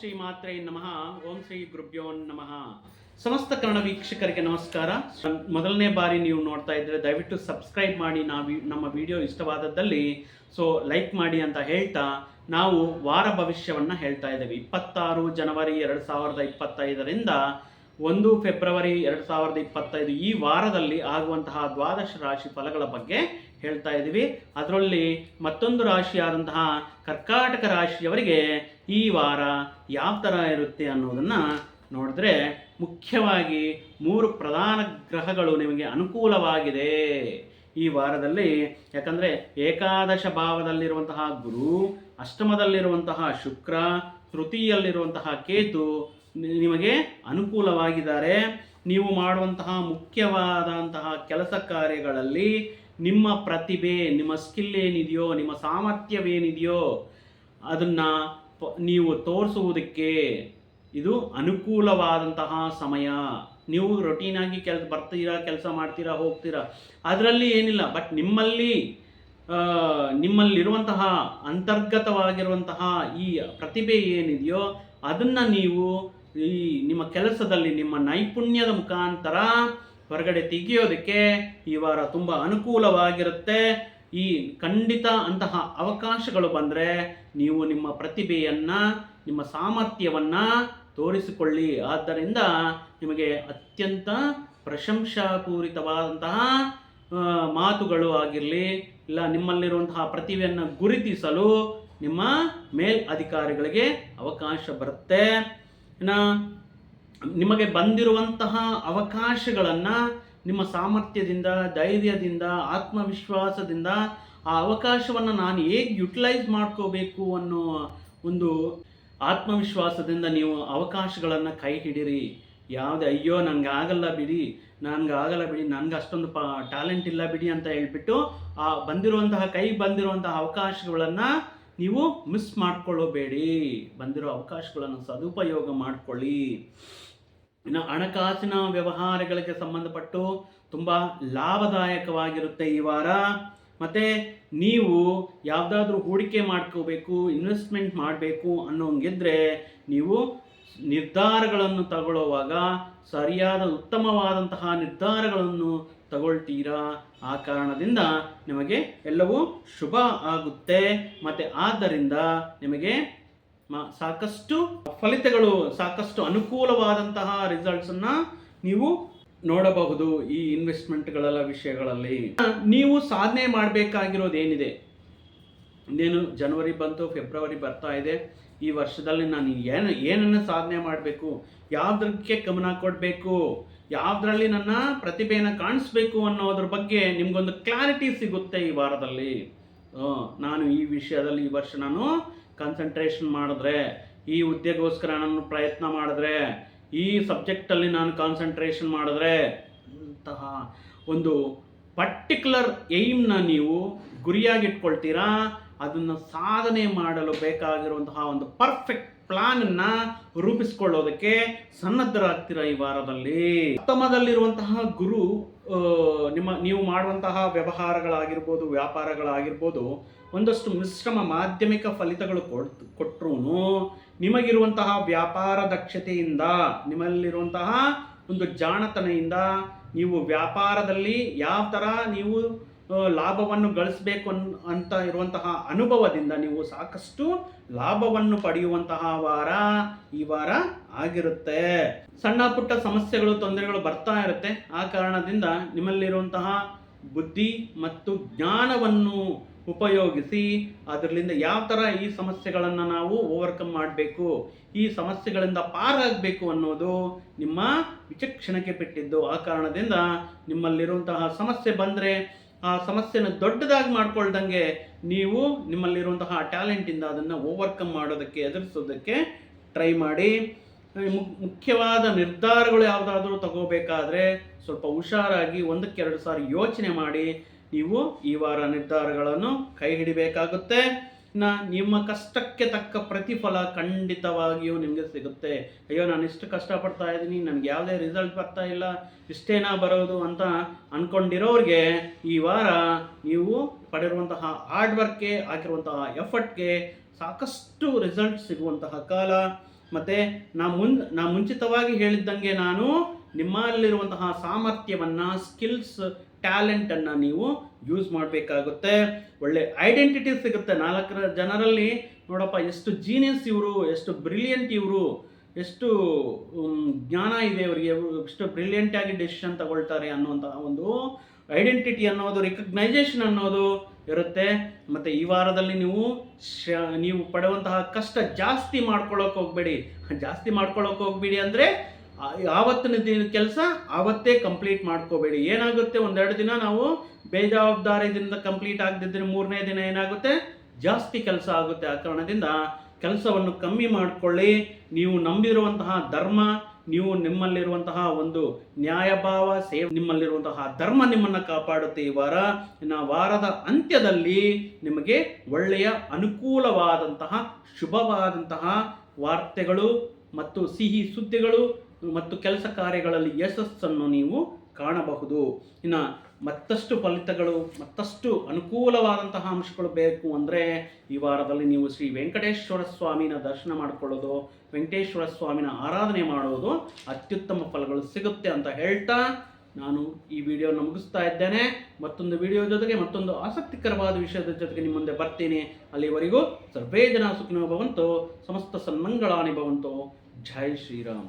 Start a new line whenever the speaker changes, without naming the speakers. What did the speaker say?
ಶ್ರೀ ಮಾತ್ರೆ ನಮಃ. ಓಂ ಶ್ರೀ ಗುರುಭ್ಯೋ ನಮಃ. ಸಮಸ್ತ ಕನ್ನಡ ವೀಕ್ಷಕರಿಗೆ ನಮಸ್ಕಾರ. ಮೊದಲನೇ ಬಾರಿ ನೀವು ನೋಡ್ತಾ ಇದ್ರೆ ದಯವಿಟ್ಟು ಸಬ್ಸ್ಕ್ರೈಬ್ ಮಾಡಿ ನಾವು ನಮ್ಮ ವಿಡಿಯೋ ಇಷ್ಟವಾದದ್ದಲ್ಲಿ. ಸೊ ಲೈಕ್ ಮಾಡಿ ಅಂತ ಹೇಳ್ತಾ ನಾವು ವಾರ ಭವಿಷ್ಯವನ್ನು ಹೇಳ್ತಾ ಇದ್ದೇವೆ. ಇಪ್ಪತ್ತಾರು ಜನವರಿ ಎರಡು ಸಾವಿರದ ಇಪ್ಪತ್ತೈದರಿಂದ ಒಂದು ಫೆಬ್ರವರಿ ಎರಡು ಸಾವಿರದ ಇಪ್ಪತ್ತೈದು ಈ ವಾರದಲ್ಲಿ ಆಗುವಂತಹ ದ್ವಾದಶ ರಾಶಿ ಫಲಗಳ ಬಗ್ಗೆ ಹೇಳ್ತಾ ಇದ್ದೀವಿ. ಅದರಲ್ಲಿ ಮತ್ತೊಂದು ರಾಶಿಯಾದಂತಹ ಕರ್ಕಾಟಕ ರಾಶಿಯವರಿಗೆ ಈ ವಾರ ಯಾವ ಥರ ಇರುತ್ತೆ ಅನ್ನೋದನ್ನು ನೋಡಿದ್ರೆ ಮುಖ್ಯವಾಗಿ ಮೂರು ಪ್ರಧಾನ ಗ್ರಹಗಳು ನಿಮಗೆ ಅನುಕೂಲವಾಗಿದೆ. ಈ ವಾರದಲ್ಲಿ ಯಾಕಂದರೆ ಏಕಾದಶ ಭಾವದಲ್ಲಿರುವಂತಹ ಗುರು, ಅಷ್ಟಮದಲ್ಲಿರುವಂತಹ ಶುಕ್ರ, ತೃತೀಯಲ್ಲಿರುವಂತಹ ಕೇತು ನಿಮಗೆ ಅನುಕೂಲವಾಗಿದ್ದಾರೆ. ನೀವು ಮಾಡುವಂತಹ ಮುಖ್ಯವಾದಂತಹ ಕೆಲಸ ಕಾರ್ಯಗಳಲ್ಲಿ ನಿಮ್ಮ ಪ್ರತಿಭೆ, ನಿಮ್ಮ ಸ್ಕಿಲ್ ಏನಿದೆಯೋ, ನಿಮ್ಮ ಸಾಮರ್ಥ್ಯವೇನಿದೆಯೋ ಅದನ್ನು ನೀವು ತೋರಿಸುವುದಕ್ಕೆ ಇದು ಅನುಕೂಲವಾದಂತಹ ಸಮಯ. ನೀವು ರೊಟೀನಾಗಿ ಕೆಲಸ ಬರ್ತೀರಾ, ಕೆಲಸ ಮಾಡ್ತೀರಾ, ಹೋಗ್ತೀರಾ, ಅದರಲ್ಲಿ ಏನಿಲ್ಲ. ಬಟ್ ನಿಮ್ಮಲ್ಲಿ ನಿಮ್ಮಲ್ಲಿರುವಂತಹ ಅಂತರ್ಗತವಾಗಿರುವಂತಹ ಈ ಪ್ರತಿಭೆ ಏನಿದೆಯೋ ಅದನ್ನು ನೀವು ಈ ನಿಮ್ಮ ಕೆಲಸದಲ್ಲಿ ನಿಮ್ಮ ನೈಪುಣ್ಯದ ಮುಖಾಂತರ ಹೊರಗಡೆ ತೆಗೆಯೋದಕ್ಕೆ ಈ ವಾರ ತುಂಬ ಅನುಕೂಲವಾಗಿರುತ್ತೆ. ಈ ಖಂಡಿತ ಅಂತಹ ಅವಕಾಶಗಳು ಬಂದರೆ ನೀವು ನಿಮ್ಮ ಪ್ರತಿಭೆಯನ್ನು, ನಿಮ್ಮ ಸಾಮರ್ಥ್ಯವನ್ನು ತೋರಿಸಿಕೊಳ್ಳಿ. ಆದ್ದರಿಂದ ನಿಮಗೆ ಅತ್ಯಂತ ಪ್ರಶಂಸಾಪೂರಿತವಾದಂತಹ ಮಾತುಗಳು ಆಗಿರಲಿ, ಇಲ್ಲ ನಿಮ್ಮಲ್ಲಿರುವಂತಹ ಪ್ರತಿಭೆಯನ್ನು ಗುರುತಿಸಲು ನಿಮ್ಮ ಮೇಲ್ ಅಧಿಕಾರಿಗಳಿಗೆ ಅವಕಾಶ ಬರುತ್ತೆ. ಇನ್ನು ನಿಮಗೆ ಬಂದಿರುವಂತಹ ಅವಕಾಶಗಳನ್ನು ನಿಮ್ಮ ಸಾಮರ್ಥ್ಯದಿಂದ, ಧೈರ್ಯದಿಂದ, ಆತ್ಮವಿಶ್ವಾಸದಿಂದ ಆ ಅವಕಾಶವನ್ನು ನಾನು ಹೇಗೆ ಯುಟಿಲೈಸ್ ಮಾಡ್ಕೋಬೇಕು ಅನ್ನೋ ಒಂದು ಆತ್ಮವಿಶ್ವಾಸದಿಂದ ನೀವು ಅವಕಾಶಗಳನ್ನು ಕೈ ಹಿಡಿರಿ. ಯಾವುದೇ ಅಯ್ಯೋ ನನಗೆ ಆಗಲ್ಲ ಬಿಡಿ, ನನಗೆ ಆಗಲ್ಲ ಬಿಡಿ, ನನಗೆ ಅಷ್ಟೊಂದು ಪ ಟ್ಯಾಲೆಂಟ್ ಇಲ್ಲ ಬಿಡಿ ಅಂತ ಹೇಳ್ಬಿಟ್ಟು ಆ ಬಂದಿರುವಂತಹ, ಕೈ ಬಂದಿರುವಂತಹ ಅವಕಾಶಗಳನ್ನು ನೀವು ಮಿಸ್ ಮಾಡ್ಕೊಳ್ಳೋಬೇಡಿ. ಬಂದಿರೋ ಅವಕಾಶಗಳನ್ನು ಸದುಪಯೋಗ ಮಾಡಿಕೊಳ್ಳಿ. ಇನ್ನು ಹಣಕಾಸಿನ ವ್ಯವಹಾರಗಳಿಗೆ ಸಂಬಂಧಪಟ್ಟು ತುಂಬ ಲಾಭದಾಯಕವಾಗಿರುತ್ತೆ ಈ ವಾರ. ಮತ್ತು ನೀವು ಯಾವುದಾದ್ರೂ ಹೂಡಿಕೆ ಮಾಡ್ಕೋಬೇಕು ಇನ್ವೆಸ್ಟ್ಮೆಂಟ್ ಮಾಡಬೇಕು ಅನ್ನೋಂಗಿದ್ರೆ ನೀವು ನಿರ್ಧಾರಗಳನ್ನು ತಗೊಳ್ಳುವಾಗ ಸರಿಯಾದ ಉತ್ತಮವಾದಂತಹ ನಿರ್ಧಾರಗಳನ್ನು ತಗೊಳ್ತೀರಾ? ಆ ಕಾರಣದಿಂದ ನಿಮಗೆ ಎಲ್ಲವೂ ಶುಭ ಆಗುತ್ತೆ. ಮತ್ತು ಆದ್ದರಿಂದ ನಿಮಗೆ ಸಾಕಷ್ಟು ಫಲಿತಗಳು, ಸಾಕಷ್ಟು ಅನುಕೂಲವಾದಂತಹ ರಿಸಲ್ಟ್ಸನ್ನು ನೀವು ನೋಡಬಹುದು ಈ ಇನ್ವೆಸ್ಟ್ಮೆಂಟ್ಗಳೆಲ್ಲ ವಿಷಯಗಳಲ್ಲಿ. ನೀವು ಸಾಧನೆ ಮಾಡಬೇಕಾಗಿರೋದು ಏನಿದೆ? ಇನ್ನೇನು ಜನವರಿ ಬಂತು ಫೆಬ್ರವರಿ ಬರ್ತಾ ಇದೆ. ಈ ವರ್ಷದಲ್ಲಿ ನಾನು ಏನು, ಏನನ್ನು ಸಾಧನೆ ಮಾಡಬೇಕು? ಯಾವುದಕ್ಕೆ ಗಮನ ಕೊಡಬೇಕು? ಯಾವುದರಲ್ಲಿ ನನ್ನ ಪ್ರತಿಭೆಯನ್ನು ಕಾಣಿಸ್ಬೇಕು ಅನ್ನೋದ್ರ ಬಗ್ಗೆ ನಿಮ್ಗೊಂದು ಕ್ಲಾರಿಟಿ ಸಿಗುತ್ತೆ ಈ ವಾರದಲ್ಲಿ. ನಾನು ಈ ವಿಷಯದಲ್ಲಿ ಈ ವರ್ಷ ನಾನು ಕಾನ್ಸಂಟ್ರೇಷನ್ ಮಾಡಿದ್ರೆ, ಈ ಹುದ್ದೆಗೋಸ್ಕರ ನಾನು ಪ್ರಯತ್ನ ಮಾಡಿದ್ರೆ, ಈ ಸಬ್ಜೆಕ್ಟಲ್ಲಿ ನಾನು ಕಾನ್ಸಂಟ್ರೇಷನ್ ಮಾಡಿದ್ರೆ ಅಂತಹ ಒಂದು ಪರ್ಟಿಕ್ಯುಲರ್ ಏಮ್ನ ನೀವು ಗುರಿಯಾಗಿಟ್ಕೊಳ್ತೀರಾ? ಅದನ್ನು ಸಾಧನೆ ಮಾಡಲು ಬೇಕಾಗಿರುವಂತಹ ಒಂದು ಪರ್ಫೆಕ್ಟ್ ಪ್ಲಾನನ್ನು ರೂಪಿಸ್ಕೊಳ್ಳೋದಕ್ಕೆ ಸನ್ನದ್ಧರಾಗ್ತೀರ ಈ ವಾರದಲ್ಲಿ? ಉತ್ತಮದಲ್ಲಿರುವಂತಹ ಗುರು ನಿಮ್ಮ, ನೀವು ಮಾಡುವಂತಹ ವ್ಯವಹಾರಗಳಾಗಿರ್ಬೋದು, ವ್ಯಾಪಾರಗಳಾಗಿರ್ಬೋದು ಒಂದಷ್ಟು ಮಿಶ್ರಮ ಮಾಧ್ಯಮಿಕ ಫಲಿತಗಳು ಕೊಟ್ಟು ಕೊಟ್ಟರು ನಿಮಗಿರುವಂತಹ ವ್ಯಾಪಾರ ದಕ್ಷತೆಯಿಂದ, ನಿಮ್ಮಲ್ಲಿರುವಂತಹ ಒಂದು ಜಾಣತನೆಯಿಂದ ನೀವು ವ್ಯಾಪಾರದಲ್ಲಿ ಯಾವ ಥರ ನೀವು ಲಾಭವನ್ನು ಗಳಿಸಬೇಕು ಅನ್ ಅಂತ ಇರುವಂತಹ ಅನುಭವದಿಂದ ನೀವು ಸಾಕಷ್ಟು ಲಾಭವನ್ನು ಪಡೆಯುವಂತಹ ವಾರ ಈ ವಾರ ಆಗಿರುತ್ತೆ. ಸಣ್ಣ ಪುಟ್ಟ ಸಮಸ್ಯೆಗಳು, ತೊಂದರೆಗಳು ಬರ್ತಾ ಇರುತ್ತೆ. ಆ ಕಾರಣದಿಂದ ನಿಮ್ಮಲ್ಲಿರುವಂತಹ ಬುದ್ಧಿ ಮತ್ತು ಜ್ಞಾನವನ್ನು ಉಪಯೋಗಿಸಿ ಅದರಿಂದ ಯಾವ ಥರ ಈ ಸಮಸ್ಯೆಗಳನ್ನು ನಾವು ಓವರ್ಕಮ್ ಮಾಡಬೇಕು, ಈ ಸಮಸ್ಯೆಗಳಿಂದ ಪಾರಾಗಬೇಕು ಅನ್ನೋದು ನಿಮ್ಮ ವಿಚಕ್ಷಣಕ್ಕೆ ಬಿಟ್ಟಿದ್ದು. ಆ ಕಾರಣದಿಂದ ನಿಮ್ಮಲ್ಲಿರುವಂತಹ ಸಮಸ್ಯೆ ಬಂದರೆ ಆ ಸಮಸ್ಯೆನ ದೊಡ್ಡದಾಗಿ ಮಾಡ್ಕೊಳ್ದಂಗೆ ನೀವು ನಿಮ್ಮಲ್ಲಿರುವಂತಹ ಟ್ಯಾಲೆಂಟಿಂದ ಅದನ್ನು ಓವರ್ಕಮ್ ಮಾಡೋದಕ್ಕೆ, ಎದುರಿಸೋದಕ್ಕೆ ಟ್ರೈ ಮಾಡಿ. ಮುಖ್ಯವಾದ ನಿರ್ಧಾರಗಳು ಯಾವುದಾದ್ರೂ ತಗೋಬೇಕಾದ್ರೆ ಸ್ವಲ್ಪ ಹುಷಾರಾಗಿ ಒಂದಕ್ಕೆ ಎರಡು ಸಾರಿ ಯೋಚನೆ ಮಾಡಿ. ನೀವು ಈ ವಾರ ನಿರ್ಧಾರಗಳನ್ನು ಕೈ ಹಿಡಿಬೇಕಾಗುತ್ತೆ ಇನ್ನು ನಿಮ್ಮ ಕಷ್ಟಕ್ಕೆ ತಕ್ಕ ಪ್ರತಿಫಲ ಖಂಡಿತವಾಗಿಯೂ ನಿಮಗೆ ಸಿಗುತ್ತೆ. ಅಯ್ಯೋ, ನಾನು ಇಷ್ಟು ಕಷ್ಟಪಡ್ತಾ ಇದ್ದೀನಿ, ನನಗೆ ಯಾವುದೇ ರಿಸಲ್ಟ್ ಬರ್ತಾ ಇಲ್ಲ, ಇಷ್ಟೇನಾ ಬರೋದು ಅಂತ ಅಂದ್ಕೊಂಡಿರೋರಿಗೆ ಈ ವಾರ ನೀವು ಪಡೆರುವಂತಹ ಹಾರ್ಡ್ ವರ್ಕ್ಗೆ ಹಾಕಿರುವಂತಹ ಎಫರ್ಟ್ಗೆ ಸಾಕಷ್ಟು ರಿಸಲ್ಟ್ ಸಿಗುವಂತಹ ಕಾಲ. ಮತ್ತು ನಾ ಮುನ್, ನಾ ಮುಂಚಿತವಾಗಿ ಹೇಳಿದ್ದಂಗೆ ನಾನು ನಿಮ್ಮಲ್ಲಿರುವಂತಹ ಸಾಮರ್ಥ್ಯವನ್ನು ಸ್ಕಿಲ್ಸ್ ಟ್ಯಾಲೆಂಟನ್ನು ನೀವು ಯೂಸ್ ಮಾಡಬೇಕಾಗುತ್ತೆ. ಒಳ್ಳೆ ಐಡೆಂಟಿಟಿ ಸಿಗುತ್ತೆ ನಾಲ್ಕರ ಜನರಲ್ಲಿ. ನೋಡಪ್ಪ, ಎಷ್ಟು ಜೀನಿಯಸ್ ಇವರು, ಎಷ್ಟು ಬ್ರಿಲಿಯಂಟ್ ಇವರು, ಎಷ್ಟು ಜ್ಞಾನ ಇದೆ ಅವರಿಗೆ ಎಷ್ಟು ಬ್ರಿಲಿಯಂಟಾಗಿ ಡೆಸಿಷನ್ ತಗೊಳ್ತಾರೆ ಅನ್ನುವಂತಹ ಒಂದು ಐಡೆಂಟಿಟಿ ಅನ್ನೋದು ರಿಕಗ್ನೈಸೇಷನ್ ಅನ್ನೋದು ಇರುತ್ತೆ. ಮತ್ತು ಈ ವಾರದಲ್ಲಿ ನೀವು ಶ, ನೀವು ಪಡುವಂತಹ ಕಷ್ಟ ಜಾಸ್ತಿ ಮಾಡ್ಕೊಳ್ಳೋಕೆ ಹೋಗಬೇಡಿ. ಜಾಸ್ತಿ ಮಾಡ್ಕೊಳ್ಳೋಕೆ ಹೋಗಬೇಡಿ ಅಂದರೆ ಆವತ್ತಿನ ದಿನ ಕೆಲಸ ಆವತ್ತೇ ಕಂಪ್ಲೀಟ್ ಮಾಡ್ಕೋಬೇಡಿ. ಏನಾಗುತ್ತೆ? ಒಂದೆರಡು ದಿನ ನಾವು ಬೇಜವಾಬ್ದಾರಿದಿಂದ ಕಂಪ್ಲೀಟ್ ಆಗದಿದ್ದರೆ ಮೂರನೇ ದಿನ ಏನಾಗುತ್ತೆ? ಜಾಸ್ತಿ ಕೆಲಸ ಆಗುತ್ತೆ. ಆ ಕಾರಣದಿಂದ ಕೆಲಸವನ್ನು ಕಮ್ಮಿ ಮಾಡಿಕೊಳ್ಳಿ. ನೀವು ನಂಬಿರುವಂತಹ ಧರ್ಮ, ನೀವು ನಿಮ್ಮಲ್ಲಿರುವಂತಹ ಒಂದು ನ್ಯಾಯಭಾವ, ಸೇವೆ, ನಿಮ್ಮಲ್ಲಿರುವಂತಹ ಧರ್ಮ ನಿಮ್ಮನ್ನು ಕಾಪಾಡುತ್ತೆ ಈ ವಾರ. ಇನ್ನು ವಾರದ ಅಂತ್ಯದಲ್ಲಿ ನಿಮಗೆ ಒಳ್ಳೆಯ ಅನುಕೂಲವಾದಂತಹ, ಶುಭವಾದಂತಹ ವಾರ್ತೆಗಳು ಮತ್ತು ಸಿಹಿ ಸುದ್ದಿಗಳು ಮತ್ತು ಕೆಲಸ ಕಾರ್ಯಗಳಲ್ಲಿ ಯಶಸ್ಸನ್ನು ನೀವು ಕಾಣಬಹುದು. ಇನ್ನು ಮತ್ತಷ್ಟು ಫಲಿತಗಳು, ಮತ್ತಷ್ಟು ಅನುಕೂಲವಾದಂತಹ ಅಂಶಗಳು ಬೇಕು ಅಂದರೆ ಈ ವಾರದಲ್ಲಿ ನೀವು ಶ್ರೀ ವೆಂಕಟೇಶ್ವರ ಸ್ವಾಮಿನ ದರ್ಶನ ಮಾಡಿಕೊಳ್ಳೋದು, ವೆಂಕಟೇಶ್ವರ ಸ್ವಾಮಿನ ಆರಾಧನೆ ಮಾಡುವುದು ಅತ್ಯುತ್ತಮ ಫಲಗಳು ಸಿಗುತ್ತೆ ಅಂತ ಹೇಳ್ತಾ ನಾನು ಈ ವಿಡಿಯೋನ ಮುಗಿಸ್ತಾ ಇದ್ದೇನೆ. ಮತ್ತೊಂದು ವಿಡಿಯೋ ಜೊತೆಗೆ ಮತ್ತೊಂದು ಆಸಕ್ತಿಕರವಾದ ವಿಷಯದ ಜೊತೆಗೆ ನಿಮ್ಮ ಮುಂದೆ ಬರ್ತೀನಿ. ಅಲ್ಲಿವರೆಗೂ ಸರ್ವೇ ಜನ ಸುಖಿನೋ ಭವಂತು, ಸಮಸ್ತ ಸನ್ಮಂಗಳಾನಿ ಭವಂತು. ಜೈ ಶ್ರೀರಾಮ್.